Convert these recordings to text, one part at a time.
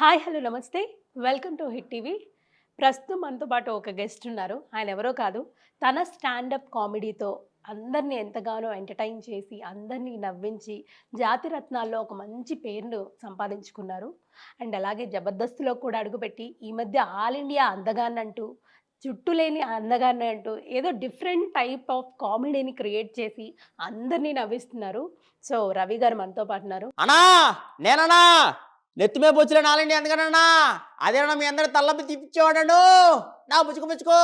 Hi hello నమస్తే. Welcome to hit TV. ప్రస్తుతం మనతో పాటు ఒక గెస్ట్ ఉన్నారు. ఆయన ఎవరో కాదు. తన స్టాండప్ కామెడీతో అందరినీ ఎంతగానో ఎంటర్టైన్ చేసి అందరినీ నవ్వించి జాతి రత్నాల్లో ఒక మంచి పేరును సంపాదించుకున్నారు. అండ్ అలాగే జబర్దస్త్లో కూడా అడుగుపెట్టి ఈ మధ్య ఆల్ ఇండియా అందగానంటూ జుట్టు లేని అందగాన్ని అంటూ ఏదో డిఫరెంట్ టైప్ ఆఫ్ కామెడీని క్రియేట్ చేసి అందరినీ నవ్విస్తున్నారు. సో రవి గారు మనతో పాటున్నారు అనా నేననా నెత్తిమే నెత్తి మీద బొచ్చులే నాలండి ఎందుకనన్నా అదేనా మీ అందరి తల్లపి తిప్పించేవాడను నా బుచ్చుకు బుచ్చుకో.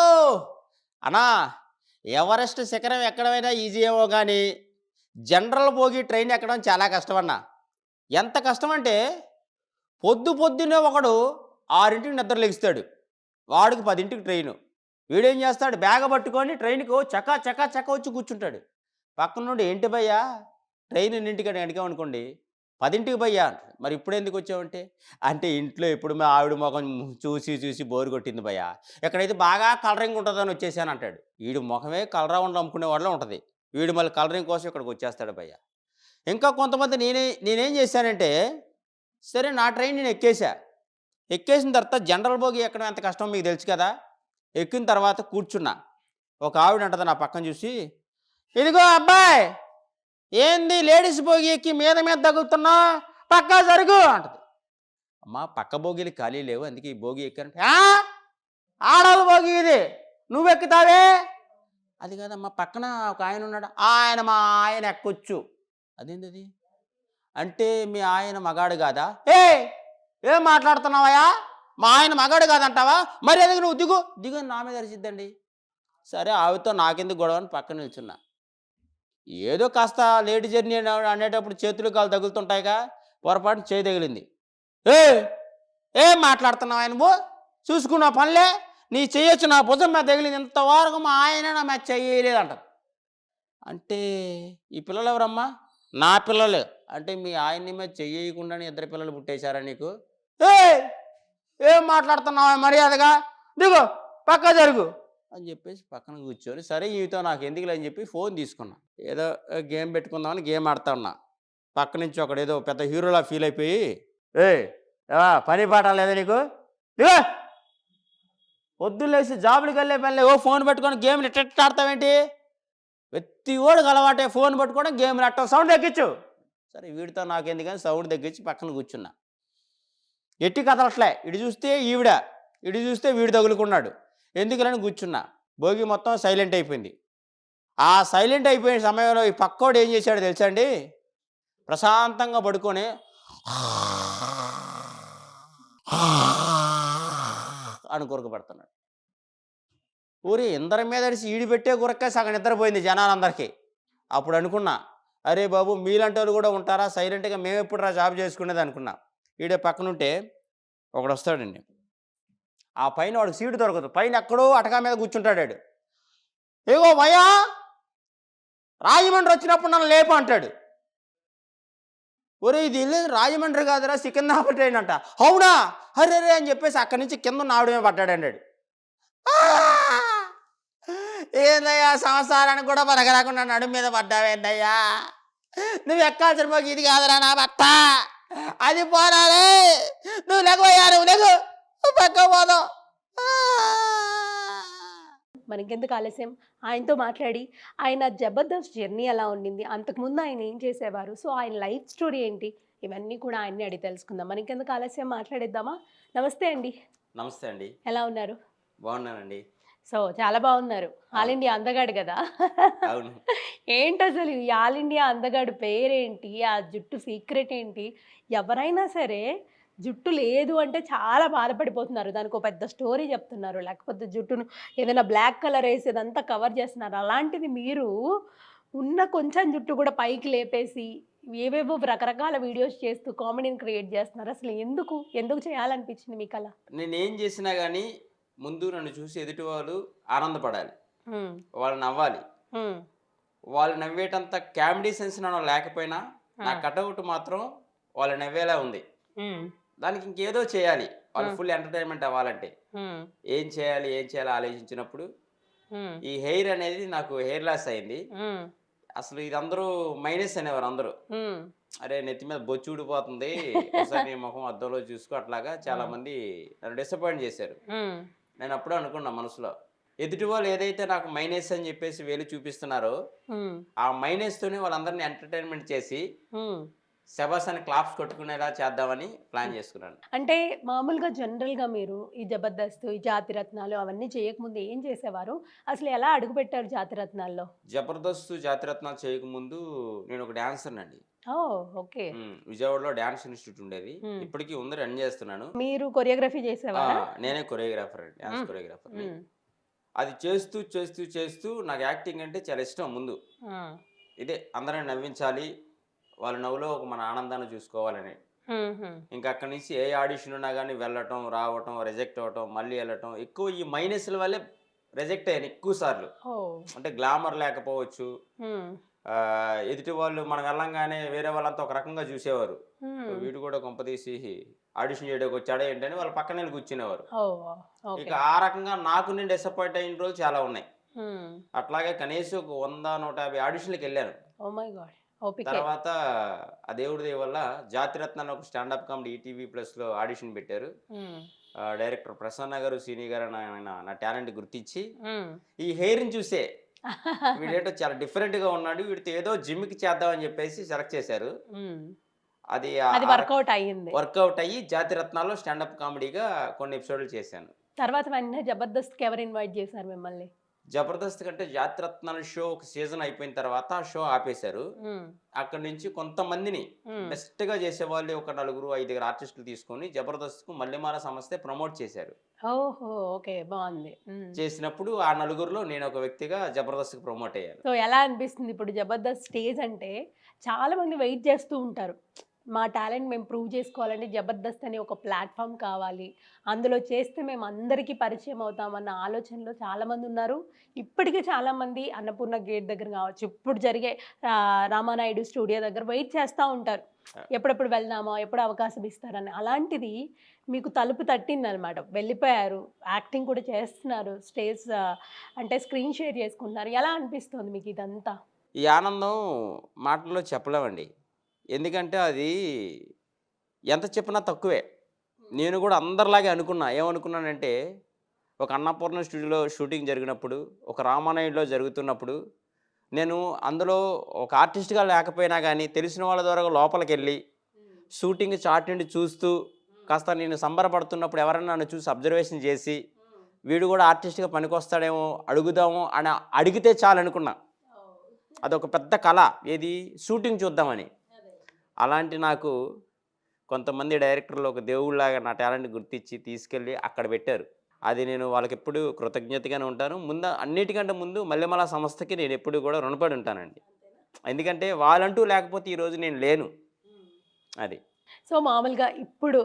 అన్నా ఎవరెస్ట్ శిఖరం ఎక్కడమైనా ఈజీ ఏమో కానీ జనరల్ భోగి ట్రైన్ ఎక్కడం చాలా కష్టం అన్న ఎంత కష్టం అంటే పొద్దు పొద్దునే ఒకడు ఆరింటికి నిద్ర లెగిస్తాడు వాడికి పదింటికి ట్రైను వీడేం చేస్తాడు? బ్యాగ పట్టుకొని ట్రైన్కు చకా చకా చక్క వచ్చి కూర్చుంటాడు. పక్కన నుండి ఏంటి భయ్యా? ట్రైన్ ఎన్నింటికి అడిగామనుకోండి పదింటికి భయ్యా అంటాడు. మరి ఇప్పుడు ఎందుకు వచ్చావంటే? అంటే ఇంట్లో ఎప్పుడు మా ఆవిడ ముఖం చూసి చూసి బోరు కొట్టింది భయ్యా. ఎక్కడైతే బాగా కలరింగ్ ఉంటుందని వచ్చేసాను అంటాడు. వీడి ముఖమే కలరా ఉండి అమ్ముకునే వాళ్ళ ఉంటుంది. వీడు మళ్ళీ కలరింగ్ కోసం ఇక్కడికి వచ్చేస్తాడు భయ్యా. ఇంకా కొంతమంది నేనే నేనేం చేశానంటే సరే నా ట్రైన్ నేను ఎక్కేసా. ఎక్కేసిన తర్వాత జనరల్ బోగి ఎక్కడం ఎంత కష్టం మీకు తెలుసు కదా? ఎక్కిన తర్వాత కూర్చున్నా. ఒక ఆవిడ అంటుంది నా పక్కన చూసి ఇదిగో అబ్బాయి ఏంది లేడీస్ భోగి ఎక్కి మీద మీద తగులుతున్నా? పక్కా జరుగు అంటది. అమ్మా పక్క భోగిలు ఖాళీ లేవు అందుకే ఈ భోగి ఎక్కాను. "ఆ? ఆడవాళ్ళ భోగి ఇది. నువ్వు ఎక్కుతావే? అది కాదమ్మా పక్కన ఒక ఆయన ఉన్నాడు. ఆయన మా ఆయన ఎక్కొచ్చు. అదేంది అది అంటే మీ ఆయన మగాడు కాదా? ఏ ఏం మాట్లాడుతున్నావయ్యా? మా ఆయన మగాడు కాదంటావా? మరి ఎందుకు నువ్వు దిగు. దిగు నా మీద అరిచిద్దండి. సరే ఆవిడతో నాకెందుకు గొడవ అని పక్కన నిల్చున్నా. ఏదో కాస్త లేట్ జర్నీ అనేటప్పుడు చేతులు కాలు తగులుతుంటాయిగా పొరపాటు చేయి తగిలింది. ఏ ఏం మాట్లాడుతున్నావు ఆయన నువ్వు? చూసుకున్న పనులే నీ చేయొచ్చు నా భుజం మీద తగిలింది ఇంతవరకు మా ఆయన నా మీద చేయలేదంట అంటే ఈ పిల్లలు ఎవరమ్మా? నా పిల్లలు. అంటే మీ ఆయన్ని మీద చెయ్యకుండా ఇద్దరు పిల్లలు పుట్టేశారా నీకు? ఏ ఏం మాట్లాడుతున్నావా మర్యాదగా? దిగు పక్క జరుగు. అని చెప్పేసి పక్కన కూర్చొని సరే ఈతో నాకు ఎందుకులే అని చెప్పి ఫోన్ తీసుకున్నా. ఏదో గేమ్ పెట్టుకుందామని గేమ్ ఆడుతా ఉన్నా. పక్క నుంచి ఒకడు ఏదో పెద్ద హీరోలా ఫీల్ అయిపోయి ఏ ఏవా, పని పాట లేదా నీకు? పొద్దులేసి జాబులకి వెళ్ళే పని ఓ ఫోన్ పెట్టుకొని గేమ్లు ఎట్ట ఆడతావేంటి? ప్రతి ఓడికి అలవాటే ఫోన్ పట్టుకోవడం గేమ్లు ఆడటం సౌండ్ తగ్గించు! సరే వీడితో నాకు ఎందుకని సౌండ్ తగ్గించి పక్కన కూర్చున్నా. ఎట్టి కదలట్లే ఇటు చూస్తే ఈవిడ ఇటు చూస్తే వీడు తగులుకున్నాడు. ఎందుకులని కూర్చున్నా? భోగి మొత్తం సైలెంట్ అయిపోయింది. ఆ సైలెంట్ అయిపోయిన సమయంలో ఈ పక్కోడు ఏం చేశాడో తెలుసా అండి? ప్రశాంతంగా పడుకొని అని కొరకు పడుతున్నాడు ఊరి ఇందరి మీద అడిసి ఈడి పెట్టే గురక్క సగం నిద్రపోయింది జనాలందరికీ. అప్పుడు అనుకున్నా అరే బాబు మీలాంటి వాళ్ళు కూడా ఉంటారా? సైలెంట్గా మేము ఎప్పుడు రా జాబ్ చేసుకునేది? అనుకున్నా. ఈడే పక్కనుంటే ఒకడు వస్తాడండి. ఆ పైన వాడికి సీటు దొరకదు. పైన ఎక్కడో అటకా మీద కూర్చుంటాడాడు ఏగో భయ్యా రాజమండ్రి వచ్చినప్పుడు నన్ను లేపు అంటాడు. ఒరే ఇది వెళ్ళేది రాజమండ్రి కాదురా సికింద్రాబాద్ ట్రైన్ అంట అవునా? హరే రే అని చెప్పేసి అక్కడి నుంచి కింద నావడమే పడ్డాడు అన్నాడు ఏందయ్యా సంవత్సరానికి కూడా బతకరాకుండా నడుము మీద పడ్డావేందయ్యా నువ్వు ఎక్కాల్సిన పోకి ఇది కాదురా నా భర్త. అది పోరాలే నువ్వు లెగవయ్యా నువ్వు లెగు. మనకెందుకు ఆలస్యం? ఆయనతో మాట్లాడి ఆయన జబర్దస్త్ జర్నీ ఎలా ఉండింది? అంతకుముందు ఆయన ఏం చేసేవారు? సో ఆయన లైఫ్ స్టోరీ ఏంటి? ఇవన్నీ కూడా ఆయన్ని అడిగి తెలుసుకుందాం. మనకెందుకు ఆలస్యం? మాట్లాడేద్దామా? నమస్తే అండి. నమస్తే అండి. ఎలా ఉన్నారు? బాగున్నానండి. సో చాలా బాగున్నారు. ఆల్ ఇండియా అందగాడు కదా? అవును. ఏంటి అసలు ఈ ఆల్ ఇండియా అందగాడు పేరేంటి? ఆ జుట్టు సీక్రెట్ ఏంటి? ఎవరైనా సరే జుట్టు లేదు అంటే చాలా బాధపడిపోతున్నారు. దానికి ఒక పెద్ద స్టోరీ చెప్తున్నారు. లేకపోతే జుట్టును ఏదైనా బ్లాక్ కలర్ వేసి ఇదంతా కవర్ చేస్తున్నారు. అలాంటిది మీరు ఉన్న కొంచెం జుట్టు కూడా పైకి లేపేసి ఏవేవో రకరకాల వీడియోస్ చేస్తూ కామెడీని క్రియేట్ చేస్తున్నారు. అసలు ఎందుకు? ఎందుకు చేయాలనిపించింది మీకు అలా నేనేం చేసినా కానీ ముందు నన్ను చూసి ఎదుటి వాళ్ళు ఆనందపడాలి వాళ్ళు నవ్వాలి. వాళ్ళు నవ్వేటంత కామెడీ సెన్స్ నాలో లేకపోయినా నా. కటౌట్ మాత్రం వాళ్ళు నవ్వేలా ఉంది. దానికి ఇంకేదో చేయాలి. వాళ్ళు. ఫుల్ ఎంటర్టైన్మెంట్ అవ్వాలంటే. ఏం చేయాలి ఏం చేయాలి ఆలోచించినప్పుడు ఈ హెయిర్ అనేది నాకు హెయిర్ లాస్ అయింది. అసలు ఇది అందరూ మైనస్ అనేవారు అందరూ. అరే నెత్తి మీద బొచ్చు ఊడిపోతుంది. ఒకసారి నీ ముఖం అద్దంలో చూసుకో అట్లాగా చాలా మంది నన్ను డిసప్పాయింట్ చేశారు. నేను అప్పుడే అనుకున్నా మనసులో ఎదుటి వాళ్ళు ఏదైతే నాకు మైనస్ అని చెప్పేసి వేలు చూపిస్తున్నారో ఆ మైనస్ తోనే వాళ్ళందరినీ ఎంటర్టైన్మెంట్ చేసి. శబాస్ అని క్లాప్స్ కొట్టుకునేలా చేద్దామని ప్లాన్ చేసుకున్నాను. అంటే మామూలుగా జనరల్గా మీరు ఈ జబర్దస్త్ ఈ జాతి రత్నాలు అవన్నీ చేయకముందు ఏం చేసేవారు? అసలు ఎలా అడుగుపెట్టారు జాతి రత్నాల్లో జబర్దస్త్ జాతిరత్నాలు చేయకముందు నేను ఒక డాన్సర్ అండి ఓకే. విజయవాడలో డాన్స్ ఇన్స్టిట్యూట్ ఉండేది. ఇప్పటికీ ఉంది రన్ చేస్తున్నాను. మీరు కొరియోగ్రఫీ చేసేవారా? నేనే కొరియోగ్రాఫర్ డాన్స్. కొరియోగ్రాఫర్. అది చేస్తూ చేస్తూ చేస్తూ నాకు యాక్టింగ్ అంటే చాలా ఇష్టం ముందు. ఇదే అందరిని నవ్వించాలి వాళ్ళ నవ్వులో ఒక మన ఆనందాన్ని చూసుకోవాలని. ఇంకా అక్కడి నుంచి ఏ ఆడిషన్ ఉన్నా కానీ వెళ్ళటం రావటం రిజెక్ట్ అవ్వటం మళ్ళీ వెళ్ళటం ఎక్కువ ఈ మైనస్ల వల్లే రిజెక్ట్ అయ్యాను ఎక్కువ సార్లు. అంటే గ్లామర్ లేకపోవచ్చు. ఎదుటి వాళ్ళు మనం వెళ్ళంగానే వేరే వాళ్ళంతా ఒక రకంగా చూసేవారు. వీడు కూడా కొంపదీసి ఆడిషన్ చేయడానికి వచ్చాడా ఏంటని వాళ్ళ పక్కన కూర్చునేవారు. ఇక ఆ రకంగా నాకు నేను డిసప్పాయింట్ అయిన రోజులు చాలా ఉన్నాయి. అట్లాగే కనీసం ఒక వంద నూట యాభై ఆడిషన్లకు వెళ్ళాను. తర్వాత ఆ దేవుడి దయ వల్ల జాతిరత్నాన్ని ఒక స్టాండప్ కామెడీ ఈటీవీ ప్లస్లో ఆడిషన్ పెట్టారు. డైరెక్టర్ ప్రసన్న గారు సీని గారు అని నా టాలెంట్ గుర్తించి. ఈ హెయిర్ని చూసే వీడేటో చాలా డిఫరెంట్గా ఉన్నాడు. వీడితో ఏదో జిమ్కి చేద్దామని చెప్పేసి సెలెక్ట్ చేశారు. అది వర్కౌట్ అయ్యింది. వర్కౌట్ అయ్యి జాతిరత్నాల్లో స్టాండప్ కామెడీగా కొన్ని ఎపిసోడ్లు చేశాను. తర్వాత వెంటనే జబర్దస్త్కి ఎవరు ఇన్వైట్ చేశారు మిమ్మల్ని? జబర్దస్త్ కంటే జాతిరత్నాల షో ఒక సీజన్ అయిపోయిన తర్వాత ఆ షో ఆపేశారు. అక్కడి నుంచి కొంతమందిని. బెస్ట్గా చేసే వాళ్ళు ఒక నలుగురు ఐదుగురు ఆర్టిస్టులు తీసుకొని జబర్దస్త్కు మల్లెమాల సంస్థ ప్రమోట్ చేశారు. ఓకే బాగుంది. చేసినప్పుడు ఆ నలుగురిలో నేను ఒక వ్యక్తిగా జబర్దస్త్కు ప్రమోట్ అయ్యాను. సో ఎలా అనిపిస్తుంది ఇప్పుడు జబర్దస్త్ స్టేజ్ అంటే చాలా మంది వెయిట్ చేస్తూ ఉంటారు. మా టాలెంట్ మేము ప్రూవ్ చేసుకోవాలంటే జబర్దస్త్ అనే ఒక ప్లాట్ఫామ్ కావాలి. అందులో చేస్తే మేము అందరికీ పరిచయం అవుతామన్న ఆలోచనలో చాలామంది ఉన్నారు. ఇప్పటికీ చాలామంది అన్నపూర్ణ గేట్ దగ్గర కావచ్చు ఇప్పుడు జరిగే రామానాయుడు స్టూడియో దగ్గర వెయిట్ చేస్తూ ఉంటారు. ఎప్పుడెప్పుడు వెళ్దామా ఎప్పుడు అవకాశం ఇస్తారని. అలాంటిది మీకు తలుపు తట్టిందనమాట. వెళ్ళిపోయారు యాక్టింగ్ కూడా చేస్తున్నారు స్టేజ్ అంటే స్క్రీన్ షేర్ చేసుకుంటున్నారు. ఎలా అనిపిస్తుంది మీకు ఇదంతా? ఈ ఆనందం మాటల్లో చెప్పలేమండి. ఎందుకంటే అది ఎంత చెప్పినా తక్కువే. నేను కూడా అందరిలాగే అనుకున్నా. ఏమనుకున్నానంటే ఒక అన్నపూర్ణ స్టూడియోలో షూటింగ్ జరిగినప్పుడు ఒక రామానాయుడులో జరుగుతున్నప్పుడు నేను అందులో ఒక ఆర్టిస్ట్గా లేకపోయినా కానీ తెలిసిన వాళ్ళ ద్వారా లోపలికి వెళ్ళి షూటింగ్ చాట్ నుండి చూస్తూ కాస్త నేను సంబరపడుతున్నప్పుడు ఎవరైనా నన్ను చూసి అబ్జర్వేషన్ చేసి వీడు కూడా ఆర్టిస్ట్గా పనికొస్తాడేమో అడుగుదాము అని అడిగితే చాలు అనుకున్నా అదొక పెద్ద కళ. ఏది? షూటింగ్ చూద్దామని. అలాంటి నాకు కొంతమంది డైరెక్టర్లు ఒక దేవుళ్ళలాగా నా టాలెంట్ గుర్తించి తీసుకెళ్ళి అక్కడ పెట్టారు. అది నేను వాళ్ళకి ఎప్పుడు కృతజ్ఞతగానే ఉంటాను. ముందు అన్నిటికంటే ముందు మల్లెమల సంస్థకి నేను ఎప్పుడు కూడా రుణపడి ఉంటానండి. ఎందుకంటే వాళ్ళంటూ లేకపోతే ఈరోజు నేను లేను. అది. సో మామూలుగా ఇప్పుడు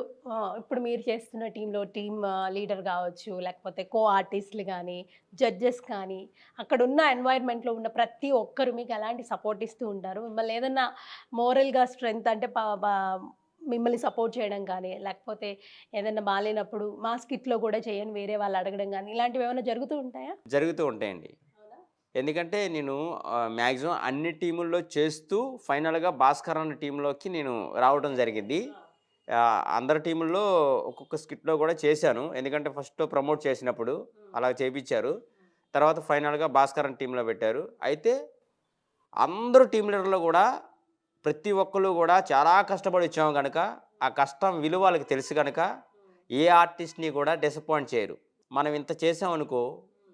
ఇప్పుడు మీరు చేస్తున్న టీంలో టీమ్ లీడర్ కావచ్చు లేకపోతే కో ఆర్టిస్టులు కానీ జడ్జెస్ కానీ అక్కడ ఉన్న ఎన్వైర్న్మెంట్లో ఉన్న ప్రతి ఒక్కరు మీకు ఎలాంటి సపోర్ట్ ఇస్తూ ఉంటారు? మిమ్మల్ని ఏదన్నా మోరల్గా స్ట్రెంగ్త్ అంటే మిమ్మల్ని సపోర్ట్ చేయడం కానీ లేకపోతే ఏదైనా బాగాలేనప్పుడు మా స్కిట్లో కూడా చేయని వేరే వాళ్ళు అడగడం కానీ ఇలాంటివి ఏమైనా జరుగుతూ ఉంటాయా? జరుగుతూ ఉంటాయండి. ఎందుకంటే నేను మ్యాక్సిమం అన్ని టీముల్లో చేస్తూ ఫైనల్గా భాస్కర్ అన్న టీంలోకి నేను రావడం జరిగింది. అందరి టీముల్లో ఒక్కొక్క స్కిట్లో కూడా చేశాను. ఎందుకంటే ఫస్ట్ ప్రమోట్ చేసినప్పుడు అలా చేయించారు తర్వాత ఫైనల్గా భాస్కర్ అన్న టీంలో పెట్టారు. అయితే అందరూ టీం లీడర్లు కూడా ప్రతి ఒక్కరు కూడా చాలా కష్టపడి వచ్చాము కనుక ఆ కష్టం విలువ వాళ్ళకి తెలుసు కనుక ఏ ఆర్టిస్ట్ని కూడా డిసప్పాయింట్ చేయరు. మనం ఇంత చేసామనుకో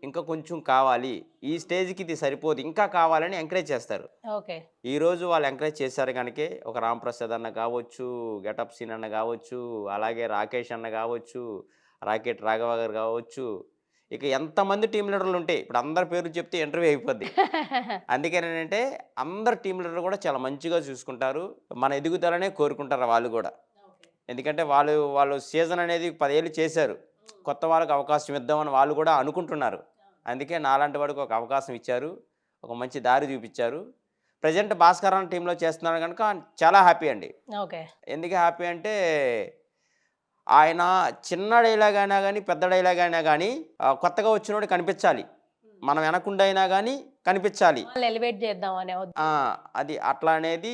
ఇంకా కొంచెం కావాలి. ఈ స్టేజ్కి ఇది సరిపోదు. ఇంకా కావాలని ఎంకరేజ్ చేస్తారు. ఓకే. ఈ రోజు వాళ్ళు ఎంకరేజ్ చేశారు కనుకే ఒక రామ్ ప్రసాద్ అన్న కావచ్చు గెటప్ సీన్ అన్న కావచ్చు అలాగే రాకేష్ అన్న కావచ్చు రాకెట్ రాఘవ గారు కావచ్చు. ఇక ఎంతమంది టీం లీడర్లు ఉంటాయి ఇప్పుడు అందరి పేర్లు చెప్తే ఇంటర్వ్యూ అయిపోద్ది. అందుకని ఏంటంటే అందరు టీం లీడర్లు కూడా చాలా మంచిగా చూసుకుంటారు. మన ఎదుగుదలనే కోరుకుంటారు వాళ్ళు కూడా. ఎందుకంటే వాళ్ళు వాళ్ళు సీజన్ అనేది పదేళ్ళు చేశారు. కొత్త వాళ్ళకి అవకాశం ఇద్దామని వాళ్ళు కూడా అనుకుంటున్నారు. అందుకే నాలాంటి వాడికి ఒక అవకాశం ఇచ్చారు ఒక మంచి దారి చూపించారు. ప్రజెంట్ భాస్కర్ అన్న టీంలో చేస్తున్నాను కనుక చాలా హ్యాపీ అండి. ఓకే. ఎందుకు హ్యాపీ అంటే ఆయన చిన్న డైలాగ్ అయినా కానీ పెద్ద డైలాగ్ అయినా కానీ కొత్తగా వచ్చినోడు కనిపించాలి. మనం వెనకుండా అయినా కానీ కనిపించాలి. ఎలివేట్ చేద్దాం అనే అది అట్లా అనేది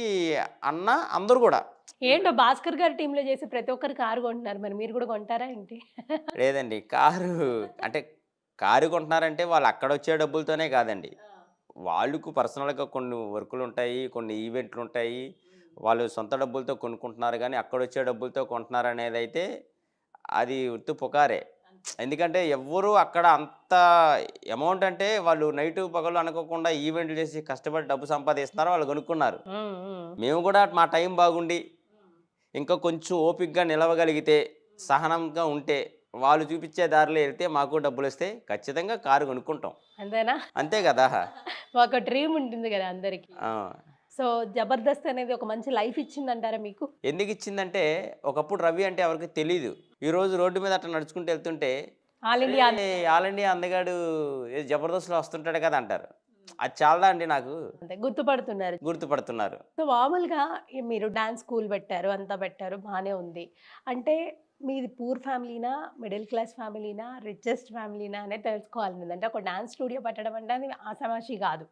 అన్న అందరూ కూడా. ఏంటో భాస్కర్ గారి టీంలో చేసి ప్రతి ఒక్కరు కారు కొంటున్నారు. మరి మీరు కూడా కొంటారా ఏంటి? లేదండి కారు అంటే కారు కొంటున్నారంటే వాళ్ళు అక్కడ వచ్చే డబ్బులతోనే కాదండి. వాళ్ళకు పర్సనల్గా కొన్ని వర్కులు ఉంటాయి కొన్ని ఈవెంట్లు ఉంటాయి వాళ్ళు సొంత డబ్బులతో కొనుక్కుంటున్నారు కానీ అక్కడ వచ్చే డబ్బులతో కొంటున్నారు అనేది అయితే అది ఉత్తి పుకారే. ఎందుకంటే ఎవ్వరూ అక్కడ అంత అమౌంట్ అంటే వాళ్ళు నైట్ పగలు అనుకోకుండా ఈవెంట్లు చేసి కష్టపడి డబ్బు సంపాదిస్తున్నారు వాళ్ళు కొనుక్కున్నారు. మేము కూడా మా టైం బాగుండి. ఇంకా కొంచెం ఓపికగా నిలవగలిగితే సహనంగా ఉంటే వాళ్ళు చూపించే దారిలో వెళ్తే మాకు డబ్బులు వస్తే ఖచ్చితంగా కారు కొనుక్కుంటాం. అంతేనా? అంతే కదా. ఒక డ్రీమ్ ఉంటుంది కదా అందరికి. సో జబర్దస్త్ అనేది ఒక మంచి లైఫ్ ఇచ్చిందంటారా మీకు? ఎందుకు ఇచ్చిందంటే ఒకప్పుడు రవి అంటే ఎవరికి తెలీదు. ఈ రోజు రోడ్డు మీద అట్లా నడుచుకుంటూ వెళ్తుంటే ఆల్ ఇండియా "అరే, ఆల్ ఇండియా అందగాడు జబర్దస్త్లో వస్తుంటాడు కదా అంటారు. అది చాలదా అండి నాకు? గుర్తుపడుతున్నారు. గుర్తుపడుతున్నారు. సో మామూలుగా మీరు డాన్స్ స్కూల్ పెట్టారు అంతా పెట్టారు బాగానే ఉంది. అంటే మీది పూర్ ఫ్యామిలీనా మిడిల్ క్లాస్ ఫ్యామిలీనా రిచెస్ట్ ఫ్యామిలీనా అనేది తెలుసుకోవాలి అంటే ఒక డాన్స్ స్టూడియో పెట్టడం అంటే అది ఆసమాషి కాదు.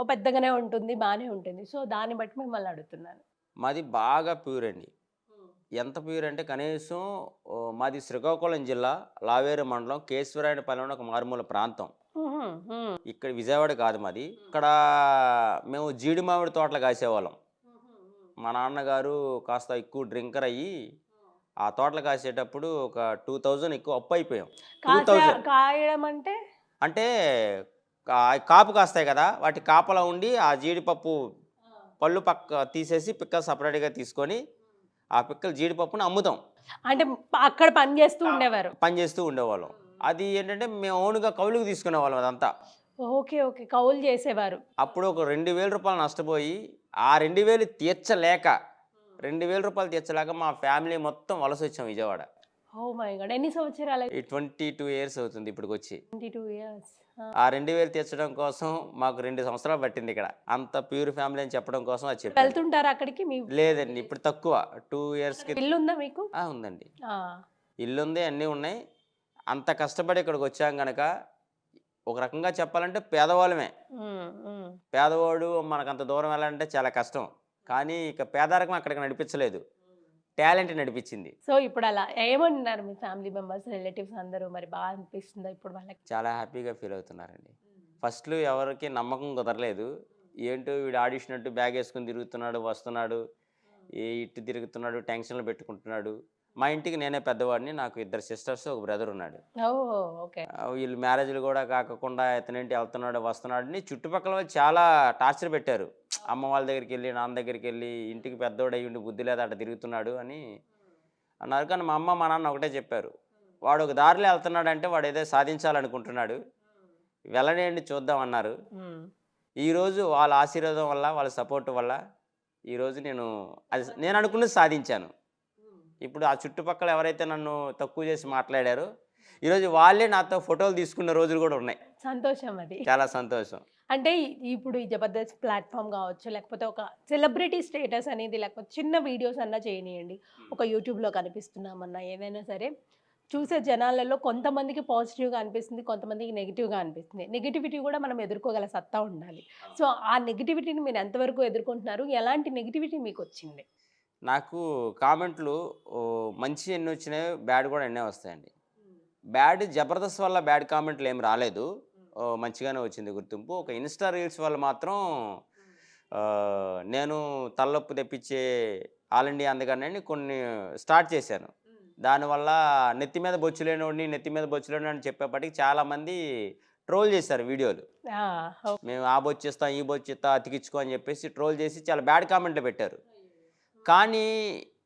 ఓ పెద్దగానే ఉంటుంది బాగానే ఉంటుంది. సో దాన్ని బట్టి మిమ్మల్ని అడుగుతున్నాను. మాది బాగా ప్యూర్ అండి. ఎంత ప్యూర్ అంటే కనీసం మాది శ్రీకాకుళం జిల్లా లావేరు మండలం కేశవరాయనపల్లి అని ఒక మారుమూల ప్రాంతం. ఇక్కడ విజయవాడ కాదు మాది. ఇక్కడ మేము జీడి మామిడి తోటలు కాసేవాళ్ళం. మా నాన్నగారు కాస్త ఎక్కువ డ్రింకర్ అయ్యి ఆ తోటలు కాసేటప్పుడు ఒక టూ థౌజండ్ ఎక్కువ అప్పు అయిపోయాం. Two thousand. కాయడం అంటే? అంటే కాపు కాస్తాయి కదా వాటి కాపలా ఉండి ఆ జీడిపప్పు పళ్ళు పక్క తీసేసి పిక్కలు సపరేట్గా తీసుకొని ఆ పిక్కలు జీడిపప్పుని అమ్ముతాం. అంటే అక్కడ పని చేస్తూ ఉండేవారు? పని చేస్తూ ఉండేవాళ్ళం. అది ఏంటంటే మేము ఓన్గా కౌలుకు తీసుకునే వాళ్ళం అదంతా. Okay okay. కౌలు చేసేవారు. అప్పుడు ఒక రెండు వేల రూపాయలు నష్టపోయి ఆ రెండు వేలు తీర్చలేక రెండు వేల రూపాయలు తీర్చలేక మా ఫ్యామిలీ మొత్తం వలస వచ్చాం విజయవాడ. ఓ మై గాడ్ ఎన్ని సంవత్సరాలు ట్వంటీ టూ ఇయర్స్ అవుతుంది ఇప్పటికి వచ్చి ట్వంటీ టూ ఇయర్స్. ఆ. రెండు వేలు తీర్చడం కోసం మాకు రెండు సంవత్సరాలు పట్టింది ఇక్కడ. అంత ప్యూర్ ఫ్యామిలీ అని చెప్పడం కోసం అది వెళ్తుంటారు అక్కడికి? మీ లేదండి ఇప్పుడు తక్కువ. టూ ఇయర్స్కి ఇల్లు ఉందా మీకు? ఉందండి. ఇల్లు ఉంది అన్నీ ఉన్నాయి. అంత కష్టపడి ఇక్కడికి వచ్చాం కనుక ఒక రకంగా చెప్పాలంటే పేదవాళ్ళమే. పేదవాడు మనకు అంత దూరం వెళ్ళాలంటే చాలా కష్టం. కానీ ఇక పేదరికం అక్కడికి నడిపించలేదు. టాలెంట్ నడిపించింది. సో ఇప్పుడు అలా ఏమన్నారు మీ ఫ్యామిలీ మెంబర్స్ రిలేటివ్స్ అందరూ? మరి బాగా అనిపిస్తుందా ఇప్పుడు వాళ్ళకి? చాలా హ్యాపీగా ఫీల్ అవుతున్నారండి. ఫస్ట్లో ఎవరికి నమ్మకం కుదరలేదు. ఏంటో వీడు ఆడిషన్ అంటూ బ్యాగ్ వేసుకుని తిరుగుతున్నాడు వస్తున్నాడు ఏ ఇటు తిరుగుతున్నాడు టెన్షన్లు పెట్టుకుంటున్నాడు. మా ఇంటికి నేనే పెద్దవాడిని నాకు ఇద్దరు సిస్టర్స్ ఒక బ్రదర్ ఉన్నాడు. వీళ్ళు మ్యారేజ్లు కూడా కాకుండా ఇతనేంటి వెళ్తున్నాడు వస్తున్నాడు అని చుట్టుపక్కల వాళ్ళు చాలా టార్చర్ పెట్టారు. అమ్మ వాళ్ళ దగ్గరికి వెళ్ళి నాన్న దగ్గరికి వెళ్ళి ఇంటికి పెద్దోడు అయ్యి బుద్ధి లేదా అట్లా తిరుగుతున్నాడు అని అన్నారు. కానీ మా అమ్మ మా నాన్న ఒకటే చెప్పారు. వాడు ఒక దారిలో వెళ్తున్నాడు అంటే వాడు ఏదో సాధించాలనుకుంటున్నాడు. వెళ్ళనేయండి చూద్దాం అన్నారు. ఈరోజు వాళ్ళ ఆశీర్వాదం వల్ల వాళ్ళ సపోర్ట్ వల్ల ఈరోజు నేను అది నేను అనుకున్నది సాధించాను. ఇప్పుడు ఆ చుట్టుపక్కల ఎవరైతే నన్ను తక్కువ చేసి మాట్లాడారో ఈరోజు వాళ్ళే నాతో ఫోటోలు తీసుకున్న రోజులు కూడా ఉన్నాయి. సంతోషం అది. చాలా సంతోషం. అంటే ఇప్పుడు ఈ జబర్దస్త్ ప్లాట్ఫామ్ కావచ్చు లేకపోతే ఒక సెలబ్రిటీ స్టేటస్ అనేది లేకపోతే చిన్న వీడియోస్ అన్నా చేయనియండి. ఒక యూట్యూబ్లో కనిపిస్తున్నామన్నా ఏదైనా సరే చూసే జనాలలో కొంతమందికి పాజిటివ్గా అనిపిస్తుంది కొంతమందికి నెగిటివ్గా అనిపిస్తుంది. నెగిటివిటీ కూడా మనం ఎదుర్కోగల సత్తా ఉండాలి. సో ఆ నెగిటివిటీని మీరు ఎంతవరకు ఎదుర్కొంటున్నారు? ఎలాంటి నెగిటివిటీ మీకు వచ్చింది నాకు కామెంట్లు మంచి ఎన్ని వచ్చినాయి బ్యాడ్ కూడా ఎన్నే వస్తాయండి. బ్యాడ్ జబర్దస్త్ వల్ల బ్యాడ్ కామెంట్లు ఏం రాలేదు. మంచిగానే వచ్చింది గుర్తింపు. ఒక ఇన్స్టా రీల్స్ వల్ల మాత్రం నేను తలనొప్పి తెప్పించే ఆల్ ఇండియా అందుకని కొన్ని స్టార్ట్ చేశాను. దానివల్ల నెత్తి మీద బొచ్చు లేనివాడిని నెత్తి మీద బొచ్చు లేనివాడిని అని చెప్పేప్పటికి చాలామంది ట్రోల్ చేశారు వీడియోలు. మేము ఆ బొచ్చు ఇస్తాం ఈ బొచ్చు ఇస్తా అతికించుకో అని చెప్పేసి ట్రోల్ చేసి చాలా బ్యాడ్ కామెంట్లు పెట్టారు. కానీ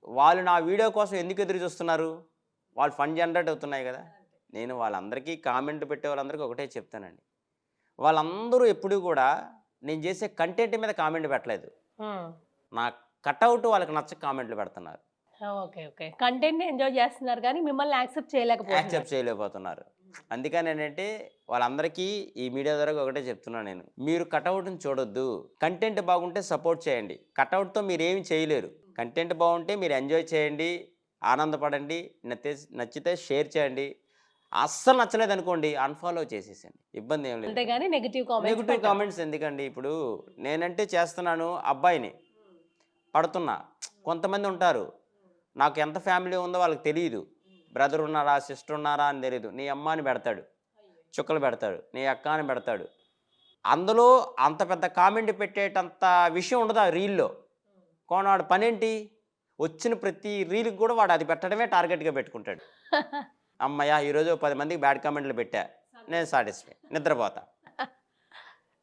వాళ్ళు నా వీడియో కోసం ఎందుకు ఎదురు చూస్తున్నారు? వాళ్ళు ఫండ్ జనరేట్ అవుతున్నాయి కదా. నేను వాళ్ళందరికీ కామెంట్ పెట్టే వాళ్ళందరికీ ఒకటే చెప్తానండి. వాళ్ళందరూ ఎప్పుడూ కూడా నేను చేసే కంటెంట్ మీద కామెంట్ పెట్టలేదు. నా కట్అవుట్ వాళ్ళకి నచ్చ కామెంట్లు పెడుతున్నారు. Okay okay. కంటెంట్ ఎంజాయ్ చేస్తున్నారు కానీ మిమ్మల్ని యాక్సెప్ట్ చేయలేకపోతున్నారు. యాక్సెప్ట్ చేయలేకపోతున్నారు. అందుకని ఏంటంటే వాళ్ళందరికీ ఈ మీడియా ద్వారా ఒకటే చెప్తున్నాను నేను. మీరు కటౌట్ని చూడొద్దు. కంటెంట్ బాగుంటే సపోర్ట్ చేయండి. కటౌట్తో మీరు ఏమి చేయలేరు. కంటెంట్ బాగుంటే మీరు ఎంజాయ్ చేయండి ఆనందపడండి నచ్చితే నచ్చితే షేర్ చేయండి. అస్సలు నచ్చలేదు అనుకోండి అన్ఫాలో చేసేసాను ఇబ్బంది ఏం లేదు. అంతేగాని నెగిటివ్ నెగిటివ్ కామెంట్స్ కామెంట్స్ ఎందుకండి ఇప్పుడు? నేనంటే చేస్తున్నాను అబ్బాయిని. పడుతున్నా. కొంతమంది ఉంటారు. నాకు ఎంత ఫ్యామిలీ ఉందో వాళ్ళకి తెలియదు. బ్రదర్ ఉన్నారా సిస్టర్ ఉన్నారా అని తెలియదు. నీ అమ్మ అని పెడతాడు. చుక్కలు పెడతాడు. నీ అక్క అని పెడతాడు. అందులో అంత పెద్ద కామెంట్ పెట్టేటంత విషయం ఉండదు ఆ రీల్లో కోనాడు పనేంటి? వచ్చిన ప్రతి రీల్కి కూడా వాడు అది పెట్టడమే టార్గెట్గా పెట్టుకుంటాడు. అమ్మయ్య ఈరోజు పది మందికి బ్యాడ్ కామెంట్లు పెట్టా. నేను సాటిస్ఫై నిద్రపోతా.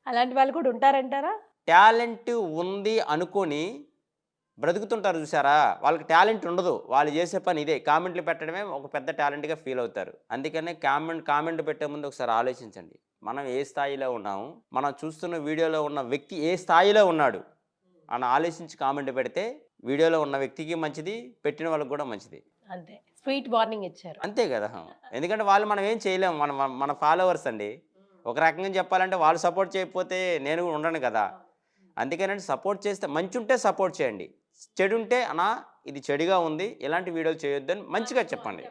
అలాంటి వాళ్ళు కూడా ఉంటారంటారా? టాలెంట్ ఉంది అనుకొని బ్రతుకుతుంటారు చూసారా? వాళ్ళకి టాలెంట్ ఉండదు. వాళ్ళు చేసే పని ఇదే. కామెంట్లు పెట్టడమే ఒక పెద్ద టాలెంట్గా ఫీల్ అవుతారు. అందుకనే కామెంట్ కామెంట్ పెట్టే ముందు ఒకసారి ఆలోచించండి. మనం ఏ స్థాయిలో ఉన్నాము మనం చూస్తున్న వీడియోలో ఉన్న వ్యక్తి ఏ స్థాయిలో ఉన్నాడు? అని ఆలోచించి కామెంట్ పెడితే వీడియోలో ఉన్న వ్యక్తికి మంచిది పెట్టిన వాళ్ళకి కూడా మంచిది. అంతే. స్వీట్ వార్నింగ్ ఇచ్చారు. అంతే కదా. ఎందుకంటే వాళ్ళు మనం ఏం చేయలేము మన మన- ఫాలోవర్స్ అండి. ఒక రకంగా చెప్పాలంటే వాళ్ళు సపోర్ట్ చేయకపోతే నేను కూడా ఉండను కదా. అందుకనంటే సపోర్ట్ చేస్తే మంచి ఉంటే సపోర్ట్ చేయండి. చెడు ఉంటే అనా ఇది చెడుగా ఉంది. ఇలాంటి వీడియోలు చేయొద్దని మంచిగా చెప్పండి.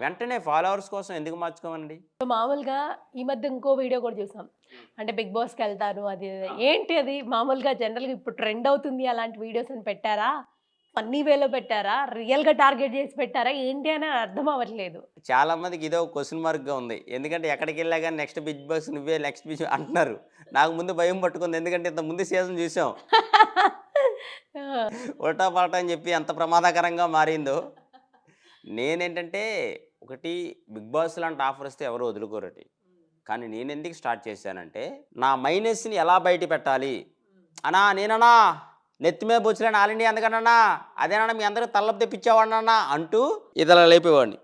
వెంటనే ఫాలోవర్స్ కోసం ఎందుకు మార్చుకోమండి? మామూలుగా ఈ మధ్య ఇంకో వీడియో కూడా చూసాం. అంటే బిగ్ బాస్కి వెళ్తారు అది. ఏంటి అది? మామూలుగా జనరల్గా ఇప్పుడు ట్రెండ్ అవుతుంది అలాంటి వీడియోస్ అని పెట్టారా? ఫన్నీ వేలో పెట్టారా? రియల్గా టార్గెట్ చేసి పెట్టారా? ఏంటి అని అర్థం అవ్వట్లేదు. చాలా మందికి ఇదో క్వశ్చన్ మార్క్గా ఉంది. ఎందుకంటే ఎక్కడికి వెళ్ళా కానీ నెక్స్ట్ బిగ్ బాస్ నువ్వే నెక్స్ట్ బిగ్ అంటున్నారు. నాకు ముందు భయం పట్టుకుంది. ఎందుకంటే ఇంత ముందు సీజన్ చూసాం. ఉల్టా పల్టా అని చెప్పి ఎంత ప్రమాదకరంగా మారిందో. నేనేంటంటే ఒకటి బిగ్ బాస్ లాంటి ఆఫర్ వస్తే ఎవరు వదులుకోరటి. కానీ నేను ఎందుకు స్టార్ట్ చేశానంటే నా మైనస్ని ఎలా బయట పెట్టాలి? అనా నేనన్నా నెత్తి మీద బొచ్చులేని ఆల్ ఇండియా ఎందుకన్నా అదేనన్నా మీ అందరికి తల్లపు తెప్పించేవాడినన్నా? అంటూ ఇదలా లేపేవాడిని.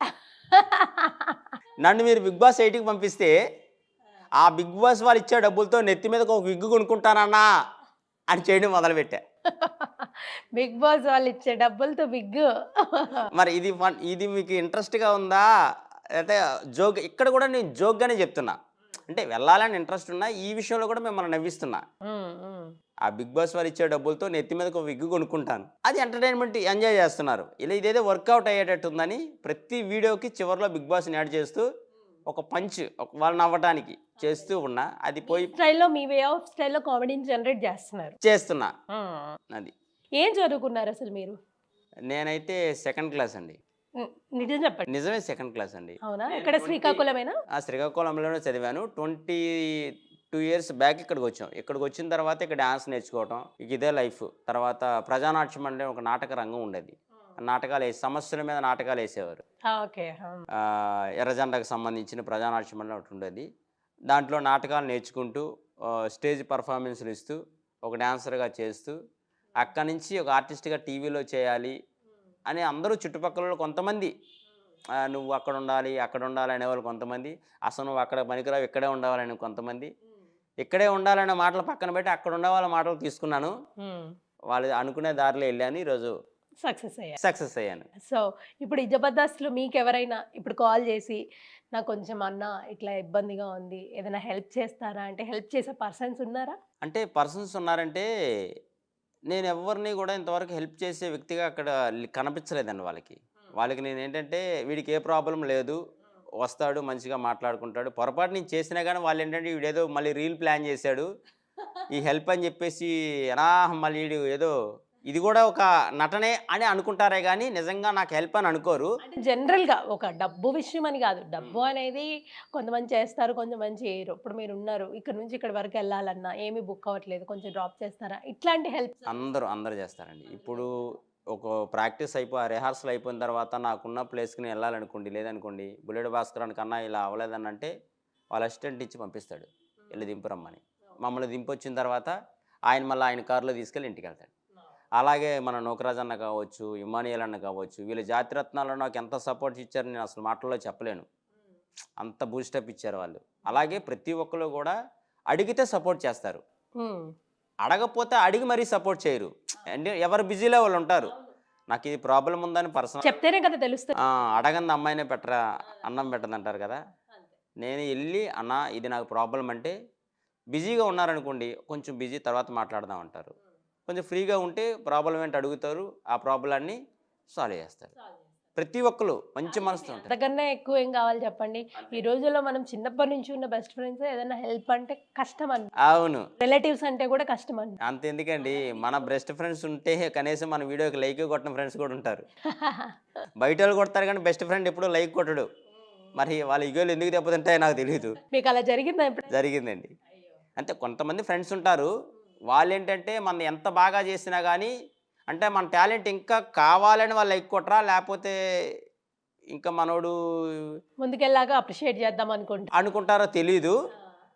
నన్ను మీరు బిగ్ బాస్ ఎయిట్కి పంపిస్తే ఆ. బిగ్ బాస్ వాళ్ళు ఇచ్చే డబ్బులతో నెత్తి మీద ఒక విగ్గు కొనుక్కుంటానన్నా అని చేయడం మొదలుపెట్టా. బిగ్ బాస్ వాళ్ళు ఇచ్చే డబ్బులతో బిగ్. మరి ఇది ఇది మీకు ఇంట్రెస్ట్గా ఉందా? అయితే జోక్ ఇక్కడ కూడా నేను జోక్గానే చెప్తున్నా. అంటే వెళ్ళాలని ఇంట్రెస్ట్ ఉన్నా ఈ విషయంలో కూడా మిమ్మల్ని నవ్విస్తున్నా. ఆ బిగ్ బాస్ వారు ఇచ్చే డబ్బులతో నెత్తి మీద ఒక విగ్గు కొనుక్కుంటాను. అది ఎంటర్టైన్మెంట్ ఎంజాయ్ చేస్తున్నారు. ఇలా ఇదేదో వర్కౌట్ అయ్యేటట్టు ఉందని ప్రతి వీడియోకి చివరిలో బిగ్ బాస్ని యాడ్ చేస్తూ ఒక పంచ్ వాళ్ళు నవ్వటానికి చేస్తూ ఉన్నా అది పోయి స్టైల్లో మీ వే ఆఫ్ స్టైల్లో కామెడీని జనరేట్ చేస్తున్నారు. చేస్తున్నా. అది. ఏం చదువుకున్నారు అసలు మీరు? నేనైతే సెకండ్ క్లాస్ అండి. నిజం చెప్పండి. నిజమే సెకండ్ క్లాస్ అండి. అవునా? 20 శ్రీకాకుళమేనా? ఆ శ్రీకాకుళంలోనే చదివాను. ట్వంటీ టూ ఇయర్స్ బ్యాక్ ఇక్కడికి వచ్చాం. ఇక్కడికి వచ్చిన తర్వాత ఇక్కడ డ్యాన్స్ నేర్చుకోవటం ఇక ఇదే లైఫ్ తర్వాత ప్రజానాట్యం అంటే ఒక నాటక రంగం ఉండేది. నాటకాలు వేసి సమస్యల మీద నాటకాలు వేసేవారు. ఎర్రజెండకు సంబంధించిన ప్రజానాట్యం అని ఒకటి ఉండేది. దాంట్లో నాటకాలు నేర్చుకుంటూ స్టేజ్ పర్ఫార్మెన్స్లు ఇస్తూ ఒక డాన్సర్గా చేస్తూ అక్కడి నుంచి ఒక ఆర్టిస్ట్గా టీవీలో చేయాలి అని అందరూ చుట్టుపక్కల కొంతమంది. నువ్వు అక్కడ ఉండాలి అక్కడ ఉండాలి అనేవాళ్ళు కొంతమంది. అసలు నువ్వు అక్కడ పనికిరావు ఇక్కడే ఉండాలని కొంతమంది. ఇక్కడే ఉండాలనే మాటలు పక్కన పెట్టి అక్కడ ఉండే వాళ్ళ మాటలు తీసుకున్నాను. వాళ్ళు అనుకునే దారిలో వెళ్ళాను. ఈరోజు సక్సెస్ అయ్యారు. సక్సెస్ అయ్యాను. సో ఇప్పుడు ఈ జబర్దస్త్లో మీకు ఎవరైనా ఇప్పుడు కాల్ చేసి నాకు కొంచెం అన్న ఇట్లా ఇబ్బందిగా ఉంది ఏదైనా హెల్ప్ చేస్తారా? అంటే హెల్ప్ చేసే పర్సన్స్ ఉన్నారా? అంటే పర్సన్స్ ఉన్నారంటే నేను ఎవరిని కూడా ఇంతవరకు హెల్ప్ చేసే వ్యక్తిగా అక్కడ కనిపించలేదండి వాళ్ళకి. వాళ్ళకి నేను ఏంటంటే వీడికి ఏ ప్రాబ్లం లేదు వస్తాడు మంచిగా మాట్లాడుకుంటాడు. పొరపాటు నేను చేసినా కానీ వాళ్ళు ఏంటంటే వీడేదో మళ్ళీ రీల్ ప్లాన్ చేశాడు ఈ హెల్ప్ అని చెప్పేసి అనా మళ్ళీ వీడు ఏదో ఇది కూడా ఒక నటనే అని అనుకుంటారే కానీ నిజంగా నాకు హెల్ప్ అని అనుకోరు. జనరల్గా ఒక డబ్బు విషయం అని కాదు. డబ్బు అనేది కొంతమంది చేస్తారు కొంతమంది చేయరు. ఇప్పుడు మీరు ఉన్నారు ఇక్కడ నుంచి ఇక్కడ వరకు వెళ్ళాలన్నా ఏమీ బుక్ అవ్వట్లేదు కొంచెం డ్రాప్ చేస్తారా? ఇట్లాంటి హెల్ప్ అందరూ అందరూ చేస్తారండి. ఇప్పుడు ఒక ప్రాక్టీస్ అయిపోయి రిహార్సల్ అయిపోయిన తర్వాత నాకున్న ప్లేస్కి నేను వెళ్ళాలనుకోండి లేదనుకోండి బుల్లెట్ భాస్కర్ కన్నా ఇలా అవ్వలేదని అంటే వాళ్ళ అసిస్టెంట్ ఇచ్చి పంపిస్తాడు. వెళ్ళి దింపురమ్మని మమ్మల్ని దింపొచ్చిన తర్వాత ఆయన మళ్ళీ ఆయన కారులో తీసుకెళ్ళి ఇంటికి వెళ్తాడు అలాగే మన నోకరాజ్ అన్న కావచ్చు ఇమానియల్ అన్న కావచ్చు వీళ్ళ జాతిరత్నాల్లో నాకు ఎంత సపోర్ట్ ఇచ్చారు నేను అసలు మాటల్లో చెప్పలేను. అంత బూస్టప్ ఇచ్చారు వాళ్ళు. అలాగే ప్రతి ఒక్కరు కూడా అడిగితే సపోర్ట్ చేస్తారు. అడగపోతే అడిగి మరీ సపోర్ట్ చేయరు. అంటే ఎవరు బిజీలో వాళ్ళు ఉంటారు. నాకు ఇది ప్రాబ్లం ఉందని పర్సనల్ చెప్తేనే కదా తెలుస్తుంది అడగంది అమ్మాయినే పెట్టరా అన్నం పెట్టదు అంటారు కదా నేను వెళ్ళి అన్న ఇది నాకు ప్రాబ్లం అంటే బిజీగా ఉన్నారనుకోండి కొంచెం బిజీ తర్వాత మాట్లాడదాం అంటారు. కొంచెం ఫ్రీగా ఉంటే ప్రాబ్లం ఏంటి అడుగుతారు ఆ ప్రాబ్లాన్ని సాల్వ్ చేస్తారు. ప్రతి ఒక్కరు మంచి మనసుతో ఉంటారు. అంతకన్నా ఎక్కువ ఏం కావాలి చెప్పండి? ఈ రోజుల్లో మనం చిన్నప్పటి నుంచి ఉన్న బెస్ట్ ఫ్రెండ్స్ ఏదైనా హెల్ప్ అంటే కష్టం అండి. అవును. రిలేటివ్స్ అంటే కూడా కష్టం అండి. అంత ఎందుకండి? మన బెస్ట్ ఫ్రెండ్స్ ఉంటే కనీసం మన వీడియోకి లైక్ కొట్టిన ఫ్రెండ్స్ కూడా ఉంటారు. బయట వాళ్ళు కొడతారు కానీ బెస్ట్ ఫ్రెండ్ ఎప్పుడు లైక్ కొట్టడు. మరి వాళ్ళ ఇగోలు ఎందుకు దెబ్బతింటాయో నాకు తెలియదు మీకు అలా జరిగిందా జరిగిందండి. అంటే కొంతమంది ఫ్రెండ్స్ ఉంటారు వాళ్ళు ఏంటంటే మనం ఎంత బాగా చేసినా కానీ అంటే మన టాలెంట్ ఇంకా కావాలని వాళ్ళు లైక్ కొట్టరా లేకపోతే ఇంకా మనోడు ముందుకెళ్ళాక అప్రిషియేట్ చేద్దాం అనుకుంటా. అనుకుంటారో తెలీదు.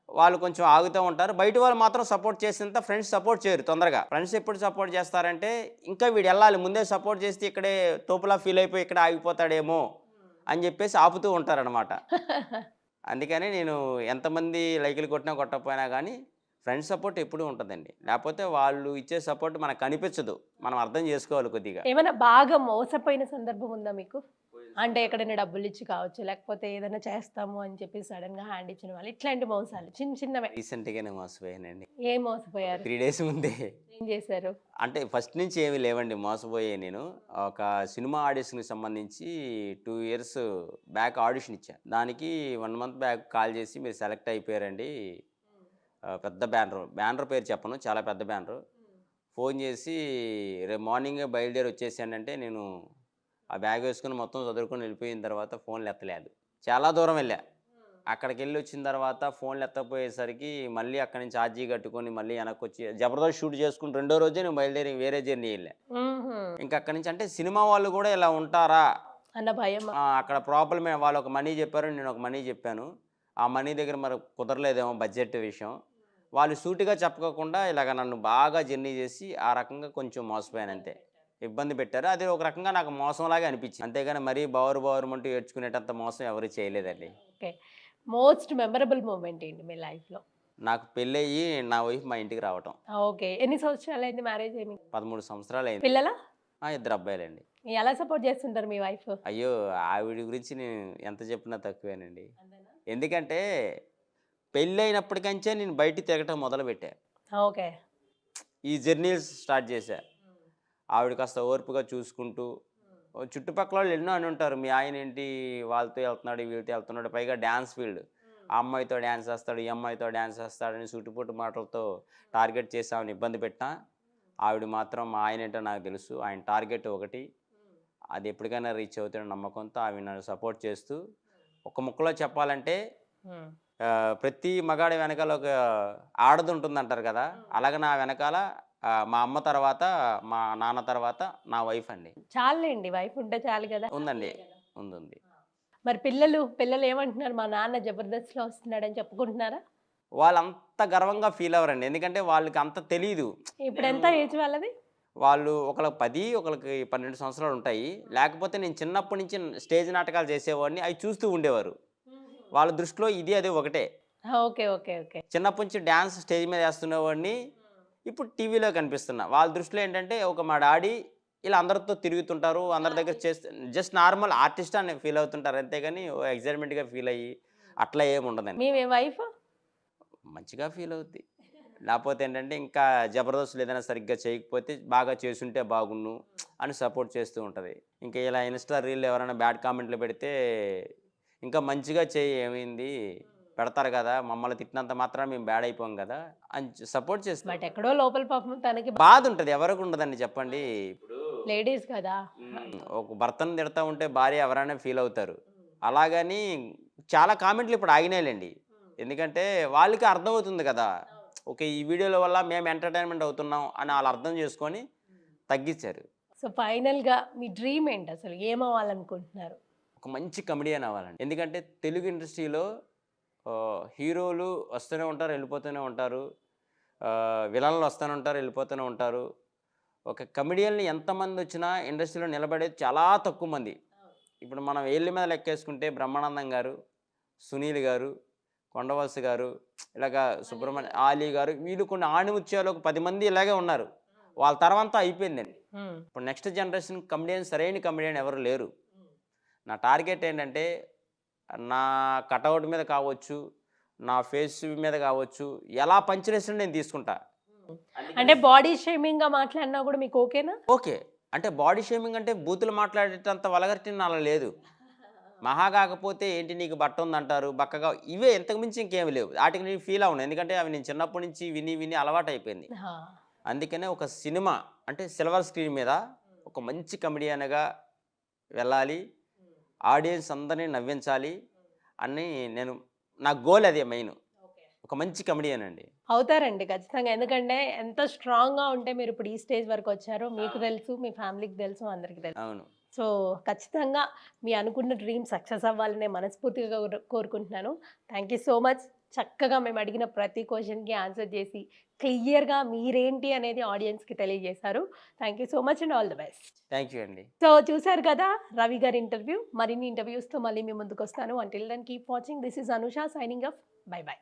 వాళ్ళు కొంచెం ఆగుతూ ఉంటారు. బయట వాళ్ళు మాత్రం సపోర్ట్ చేసినంత ఫ్రెండ్స్ సపోర్ట్ చేయరు తొందరగా. ఫ్రెండ్స్ ఎప్పుడు సపోర్ట్ చేస్తారంటే ఇంకా వీడు వెళ్ళాలి ముందే సపోర్ట్ చేస్తే ఇక్కడే తోపులా ఫీల్ అయిపోయి ఇక్కడ ఆగిపోతాడేమో అని చెప్పేసి ఆపుతూ ఉంటారనమాట అందుకని నేను ఎంతమంది లైకులు కొట్టినా కొట్టకపోయినా కానీ ఫ్రెండ్స్ సపోర్ట్ ఎప్పుడూ ఉంటుందండి. లేకపోతే వాళ్ళు ఇచ్చే సపోర్ట్ మనకు కనిపించదు. మనం అర్థం చేసుకోవాలి కొద్దిగా. ఏమైనా బాగా మోసపోయిన సందర్భం ఉందా మీకు? అంటే ఎక్కడైనా డబ్బులు ఇచ్చి కావచ్చు లేకపోతే ఏదైనా చేస్తాము అని చెప్పి సడన్గా హ్యాండ్ ఇచ్చిన వాళ్ళు ఇట్లాంటి మోసాలు చిన్న చిన్నవే. రీసెంట్గానే మోసపోయానండి. ఏం మోసపోయారు? త్రీ డేస్ ముందే. ఏం చేశారు? అంటే ఫస్ట్ నుంచి ఏమీ లేవండి మోసపోయే నేను. ఒక సినిమా ఆడిషన్కి సంబంధించి టూ ఇయర్స్ బ్యాక్ ఆడిషన్ ఇచ్చాను దానికి వన్ మంత్ బ్యాక్ కాల్ చేసి మీరు సెలెక్ట్ అయిపోయారండి. పెద్ద బ్యానర్. బ్యానర్ పేరు చెప్పను చాలా పెద్ద బ్యానర్. ఫోన్ చేసి రేపు మార్నింగే బయలుదేరి వచ్చేసానంటే నేను ఆ బ్యాగ్ వేసుకుని మొత్తం చదువుకొని వెళ్ళిపోయిన తర్వాత ఫోన్లు ఎత్తలేదు. చాలా దూరం వెళ్ళా. అక్కడికి వెళ్ళి వచ్చిన తర్వాత ఫోన్లు ఎత్తపోయేసరికి మళ్ళీ అక్కడి నుంచి ఛార్జీ కట్టుకొని మళ్ళీ వెనక్కి వచ్చి జబర్దస్త్ షూట్ చేసుకుని రెండో రోజే నేను బయలుదేరి వేరే జర్నీ వెళ్ళా. ఇంకా అక్కడి నుంచి అంటే సినిమా వాళ్ళు కూడా ఇలా ఉంటారా? అన్న భయం. అక్కడ ప్రాబ్లమే. వాళ్ళు ఒక మనీ చెప్పారు నేను ఒక మనీ చెప్పాను. ఆ మనీ దగ్గర మరి కుదరలేదేమో బడ్జెట్ విషయం. వాళ్ళు సూటిగా చెప్పకుండా ఇలాగ నన్ను బాగా జర్నీ చేసి ఆ రకంగా కొంచెం మోసపోయాను అంతే. ఇబ్బంది పెట్టారు. అది ఒక రకంగా నాకు మోసంలాగా అనిపించింది. అంతేగాని మరీ బావరు అంటూ ఏడ్చుకునేటంత మోసం ఎవరు చేయలేదండి. ఓకే. మోస్ట్ మెమరబుల్ మూమెంట్ ఏంటి మీ లైఫ్లో నాకు పెళ్ళయ్యి నా వైఫ్ మా ఇంటికి రావటం. ఓకే. ఎన్ని సంవత్సరాలు అయింది మ్యారేజ్ ఏమి పదమూడు సంవత్సరాలు అయింది పిల్లల? ఇద్దరు అబ్బాయిలండి ఎలా సపోర్ట్ చేస్తుంటారు మీ వైఫ్? అయ్యో ఆవిడ గురించి నేను ఎంత చెప్పినా తక్కువేనండి. ఎందుకంటే పెళ్ళైనప్పటికంచే నేను బయట తిరగటం మొదలుపెట్టా. ఓకే. ఈ జర్నీస్ స్టార్ట్ చేశా. ఆవిడ కాస్త ఓర్పుగా చూసుకుంటూ చుట్టుపక్కల వాళ్ళు ఎన్నో అని ఉంటారు. మీ ఆయన ఏంటి వాళ్ళతో వెళ్తున్నాడు వీళ్ళతో వెళ్తున్నాడు పైగా డ్యాన్స్ ఫీల్డ్. ఆ అమ్మాయితో డ్యాన్స్ వేస్తాడు ఈ అమ్మాయితో డ్యాన్స్ వేస్తాడని చుట్టుపుట్టు మాటలతో టార్గెట్ చేసి ఆవిడని ఇబ్బంది పెట్టినా ఆవిడ మాత్రం మా ఆయన ఏంటో నాకు తెలుసు. ఆయన టార్గెట్ ఒకటి. అది ఎప్పటికైనా రీచ్ అవుతాడు నమ్మకంతో ఆవిడ నన్ను సపోర్ట్ చేస్తూ ఒక ముక్కలో చెప్పాలంటే ప్రతి మగాడి వెనకాల ఒక ఆడది ఉంటుంది అంటారు కదా? అలాగే నా వెనకాల మా అమ్మ తర్వాత మా నాన్న తర్వాత నా వైఫ్ అండి. చాలండి వైఫ్ ఉంటే చాలు కదా? ఉందండి. ఉంది మరి పిల్లలు పిల్లలు ఏమంటున్నారు? మా నాన్న జబర్దస్త్లో వస్తున్నాడని చెప్పుకుంటున్నారా? వాళ్ళు అంత గర్వంగా ఫీల్ అవ్వరండి. ఎందుకంటే వాళ్ళకి అంత తెలియదు ఇప్పుడు ఎంత ఏజ్ వాళ్ళది? వాళ్ళు ఒకళ్ళకి పది ఒకళ్ళకి పన్నెండు సంవత్సరాలు ఉంటాయి. లేకపోతే నేను చిన్నప్పటి నుంచి స్టేజ్ నాటకాలు చేసేవాడిని అవి చూస్తూ ఉండేవారు. వాళ్ళ దృష్టిలో ఇది అది ఒకటే. Okay okay okay. చిన్నప్పటి నుంచి డ్యాన్స్ స్టేజ్ మీద వేస్తున్నవాడిని ఇప్పుడు టీవీలో కనిపిస్తున్నా. వాళ్ళ దృష్టిలో ఏంటంటే ఒక మా డాడీ ఇలా అందరితో తిరుగుతుంటారు అందరి దగ్గర చేస్తే జస్ట్ నార్మల్ ఆర్టిస్ట్ అని ఫీల్ అవుతుంటారు అంతేగాని ఎగ్జైట్మెంట్గా ఫీల్ అయ్యి అట్లా ఏమి ఉండదండి. మీ వైఫ్? మంచిగా ఫీల్ అవుద్ది. లేకపోతే ఏంటంటే ఇంకా జబర్దస్తులు ఏదైనా సరిగ్గా చేయకపోతే బాగా చేసుంటే బాగుండు అని సపోర్ట్ చేస్తూ ఉంటుంది. ఇంకా ఇలా ఇన్స్టా రీల్ ఎవరైనా బ్యాడ్ కామెంట్లు పెడితే ఇంకా మంచిగా చేయి ఏమైంది? పెడతారు కదా మమ్మల్ని తిట్టినంత మాత్రం మేము బ్యాడ్ అయిపోం కదా అని సపోర్ట్ చేస్తాం బట్ ఎక్కడో లోపల పాపం తనకి బాధ ఉంటుంది ఎవరికి ఉండదండి చెప్పండి. ఇప్పుడు లేడీస్ కదా. ఒక భర్తను తిడతా ఉంటే భార్య ఎవరైనా ఫీల్ అవుతారు. అలాగని చాలా కామెంట్లు ఇప్పుడు ఆగినాయిలేండి. ఎందుకంటే వాళ్ళకి అర్థమవుతుంది కదా ఓకే ఈ వీడియోల వల్ల మేము ఎంటర్టైన్మెంట్ అవుతున్నాం అని వాళ్ళు అర్థం చేసుకొని తగ్గించారు. సో ఫైనల్గా మీ డ్రీమ్ ఏంటి? అసలు ఏమవ్వాలనుకుంటున్నారు? ఒక మంచి కమెడియన్ అవ్వాలండి. ఎందుకంటే తెలుగు ఇండస్ట్రీలో హీరోలు వస్తూనే ఉంటారు వెళ్ళిపోతూనే ఉంటారు. విలన్లు వస్తూనే ఉంటారు వెళ్ళిపోతూనే ఉంటారు. ఒక కమెడియన్ని ఎంతమంది వచ్చినా ఇండస్ట్రీలో నిలబడేది చాలా తక్కువ మంది. ఇప్పుడు మనం ఏళ్ళ మీద లెక్కేసుకుంటే బ్రహ్మానందం గారు సునీల్ గారు కొండవలసి గారు ఇలాగ సుబ్రహ్మణ్య ఆలీ గారు వీళ్ళు కొన్ని ఆణిముత్యాలు ఒక పది మంది ఇలాగే ఉన్నారు. వాళ్ళ తర్వాత అయిపోయిందండి. ఇప్పుడు నెక్స్ట్ జనరేషన్ కమెడియన్ సరైన కమెడియన్ ఎవరు లేరు. నా టార్గెట్ ఏంటంటే నా కటౌట్ మీద కావచ్చు నా ఫేస్ మీద కావచ్చు ఎలా పంచలేసిన నేను తీసుకుంటా. అంటే బాడీ షేమింగ్గా మాట్లాడినా కూడా మీకు ఓకేనా? ఓకే. అంటే బాడీ షేమింగ్ అంటే బూతులు మాట్లాడేటంత వలగట్టి నాలో లేదు. మహా కాకపోతే ఏంటి నీకు బట్ట ఉందంటారు బక్కగా ఇవే ఇంతకు మించి ఇంకేమి లేవు. వాటికి నేను ఫీల్ అవును. ఎందుకంటే అవి నేను చిన్నప్పటి నుంచి విని విని అలవాటు అయిపోయింది. హా. అందుకనే ఒక సినిమా అంటే సిల్వర్ స్క్రీన్ మీద ఒక మంచి కమెడియన్గా వెళ్ళాలి. ఆడియన్స్ అందరినీ నవ్వించాలి అని నేను నా గోల్ అదే మెయిన్. ఒక మంచి కమెడియన్ అండి. అవుతారండి ఖచ్చితంగా. ఎందుకంటే ఎంత స్ట్రాంగ్గా ఉంటే మీరు ఇప్పుడు ఈ స్టేజ్ వరకు వచ్చారో మీకు తెలుసు మీ ఫ్యామిలీకి తెలుసు అందరికీ తెలుసు. అవును. సో ఖచ్చితంగా మీ అనుకున్న డ్రీమ్ సక్సెస్ అవ్వాలనే మనస్ఫూర్తిగా కోరు- కోరుకుంటున్నాను. థ్యాంక్ యూ సో మచ్ చక్కగా మేము అడిగిన ప్రతి క్వశ్చన్కి ఆన్సర్ చేసి క్లియర్గా మీరేంటి అనేది ఆడియన్స్కి తెలియజేశారు. Thank you so much and all the best. Thank you అండి. సో చూశారు కదా రవి గారి ఇంటర్వ్యూ. మరిన్ని ఇంటర్వ్యూస్తో మళ్ళీ మీ ముందుకు వస్తాను until then keep watching this is Anusha signing off bye bye